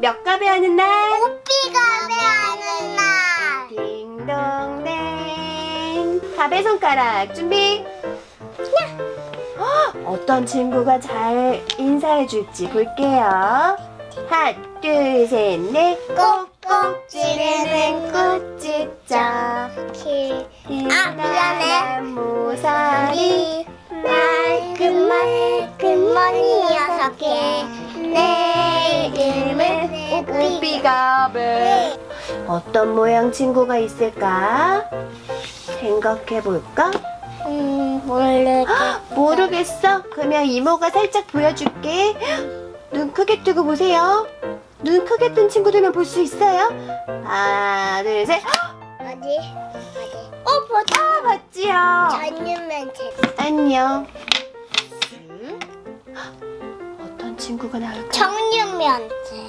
몇 갑에 하는 날? 오삐가 배하는 날. 딩동댕. 갑의 손가락 준비. 헉, 어떤 친구가 잘 인사해 줄지 볼게요. 하나, 둘, 셋, 넷. 꼭꼭 찌르는 꾹찢자. 아, 미안해. 말끔 머리 여섯 개. 내 이름은 오삐. 오삐가베. 어떤 모양 친구가 있을까? 생각해 볼까? 음, 모르겠어. 모르겠어. 그러면 이모가 살짝 보여줄게. 눈 크게 뜨고 보세요. 눈 크게 뜬 친구들만 볼 수 있어요. 하나, 둘, 셋. 어디? 어디? 어, 보자. 아, 봤지요? 전유면 제. 안녕. 둘. 어떤 친구가 나올까? 정유면 제.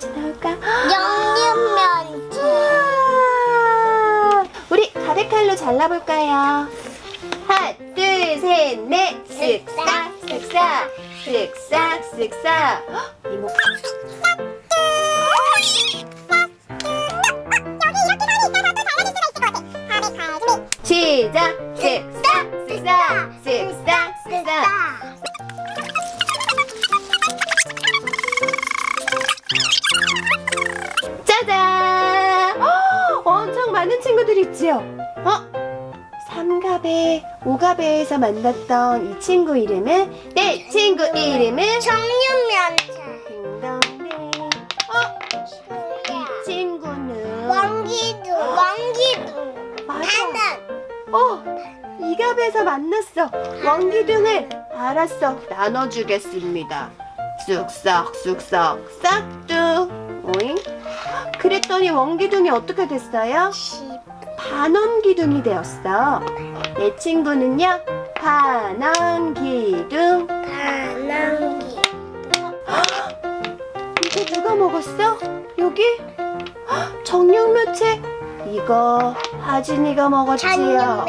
몇이 나올까? 영유면제. 우와! 우리 가래칼로 잘라볼까요? 하나, 둘, 셋, 넷. 쓱싹, 쓱싹, 쓱싹, 쓱싹. 헉, 이모. 시작! 쓱 삼갑에, 오갑에에서 만났던 이 친구 이름은 내 친구 이름은 정유면제. 딩동댕. 어? 이 친구는 왕기둥, 왕기둥. 맞아. 나는 어, 이갑에서 만났어. 왕기둥을 알았어. 나눠주겠습니다. 쑥싹 쑥싹 싹둑. 오잉? 그랬더니 왕기둥이 어떻게 됐어요? 십. 반원기둥이 되었어. 내 친구는요, 반원기둥. 반항기. 이거 누가 먹었어? 여기? 헉, 정육묘채. 이거 하진이가 먹었지요.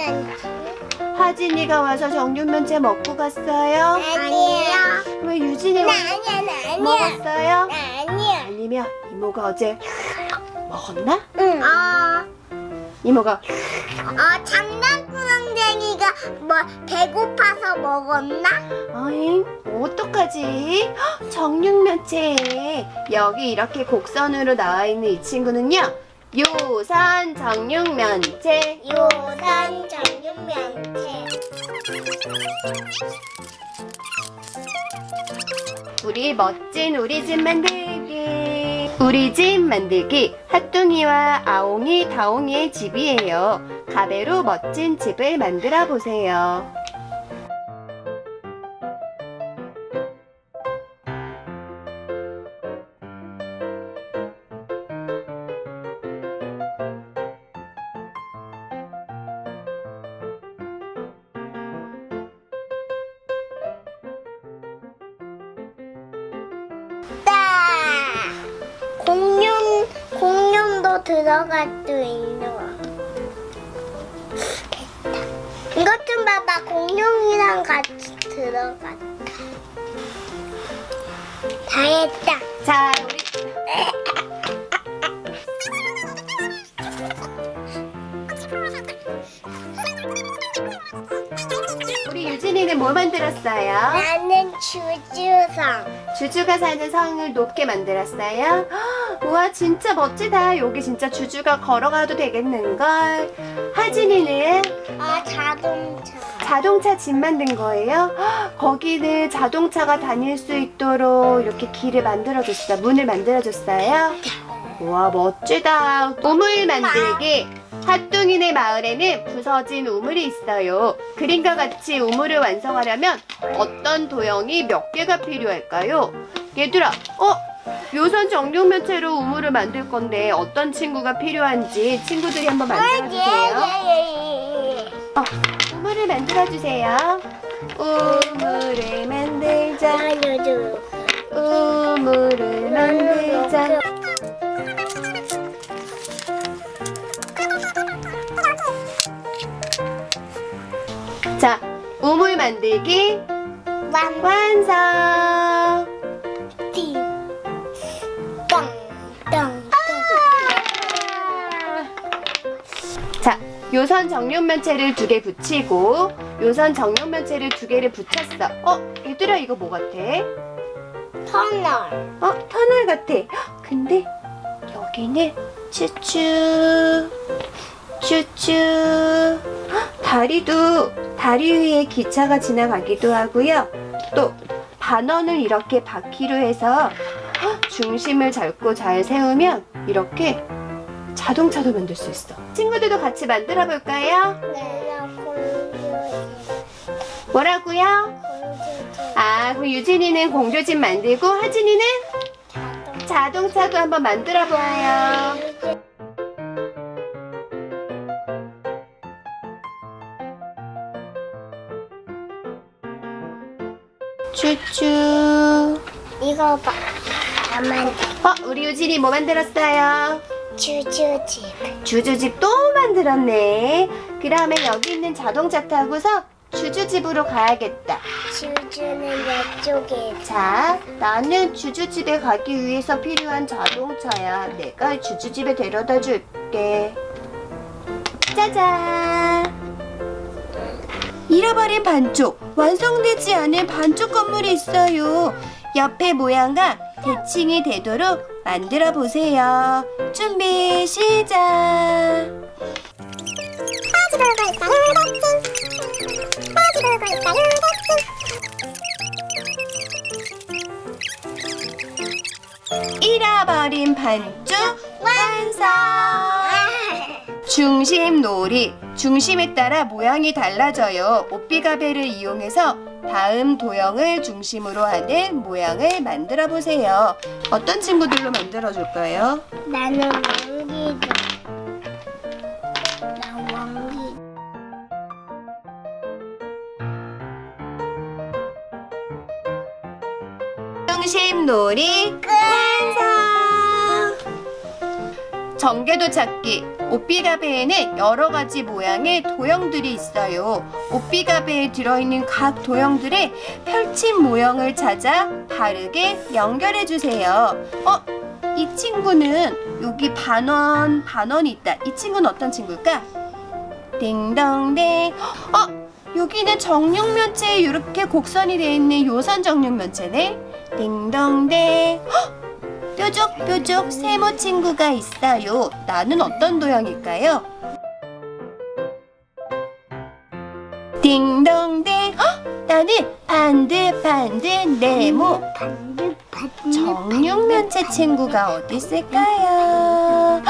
하진이가 와서 정육면체 먹고 갔어요. 아니야. 왜 유진이 나 와- 아니야, 나 아니야. 먹었어요? 나 아니야. 아니면 이모가 어제 먹었나? 응. 어, 이모가 어, 장난 꾸러기가 뭐 배고파서 먹었나? 어잉 어떡하지? 헉, 정육면체 여기 이렇게 곡선으로 나와 있는 이 친구는요. 요산 정육면체 요산 정육면체. 우리 멋진 우리 집 만들기. 우리 집 만들기. 핫둥이와 아옹이, 다옹이의 집이에요. 가베로 멋진 집을 만들어 보세요. 들어갈 수 있는 거. 이것 좀 봐봐. 공룡이랑 같이 들어갔다. 다 했다. 자, 우리 우리 유진이는 뭐 만들었어요? 나는 주주성. 주주가 사는 성을 높게 만들었어요. 헉, 우와 진짜 멋지다. 여기 진짜 주주가 걸어가도 되겠는걸. 하진이는 어, 자동차. 자동차 집 만든 거예요. 헉, 거기는 자동차가 다닐 수 있도록 이렇게 길을 만들어줬어. 문을 만들어줬어요. 우와 멋지다. 우물 만들기. 핫둥이네 마을에는 부서진 우물이 있어요. 그림과 같이 우물을 완성하려면 어떤 도형이 몇 개가 필요할까요? 얘들아, 어? 요선 정육면체로 우물을 만들 건데 어떤 친구가 필요한지 친구들이 한번 만들어주세요. 예예예. 어, 우물을 만들어주세요. 우물을 만들자. 알려줘. 우물을 만들자. 자, 우물 만들기 완. 완성. 요선 정육면체를 두 개 붙이고 요선 정육면체를 두 개를 붙였어. 어, 얘들아 이거 뭐 같아? 터널. 어, 터널 같아. 헉, 근데 여기는 추추 헉, 다리도 다리 위에 기차가 지나가기도 하고요. 또 반원을 이렇게 바퀴로 해서 헉, 중심을 잡고 잘 세우면 이렇게 자동차도 만들 수 있어. 친구들도 같이 만들어 볼까요? 네. 뭐라고요? 아, 그럼 유진이는 공조집 만들고 하진이는 자동. 자동차도 한번 만들어 보아요. 추추. 이거 봐. 나만 어, 우리 유진이 뭐 만들었어요? 주주집. 주주집 또 만들었네. 그러면 여기 있는 자동차 타고서 주주집으로 가야겠다. 주주는 이쪽에. 자, 나는 주주집에 가기 위해서 필요한 자동차야. 내가 주주집에 데려다 줄게. 짜잔! 잃어버린 반쪽, 완성되지 않은 반쪽 건물이 있어요. 옆에 모양과 대칭이 되도록 만들어 보세요. 준비, 시작! 잃어버린 반쪽 완성! 중심 놀이. 중심에 따라 모양이 달라져요. 오삐가베를 이용해서 다음 도형을 중심으로 하는 모양을 만들어 보세요. 어떤 친구들로 만들어 줄까요? 나는 왕기다. 나 왕기. 중심 놀이 완 전개도 찾기. 오삐가베에는 여러 가지 모양의 도형들이 있어요. 오삐가베에 들어있는 각 도형들의 펼친 모형을 찾아 바르게 연결해 주세요. 어? 이 친구는 여기 반원, 반원이 있다. 이 친구는 어떤 친구일까? 딩동댕. 어? 여기는 정육면체에 이렇게 곡선이 되어 있는 요선 정육면체네. 딩동댕. 헉! 뾰족뾰족 세모 친구가 있어요. 나는 어떤 도형일까요? 딩동댕. 헉! 나는 반듯반듯 네모. 반듯. 정육면체 친구가 어디 있을까요?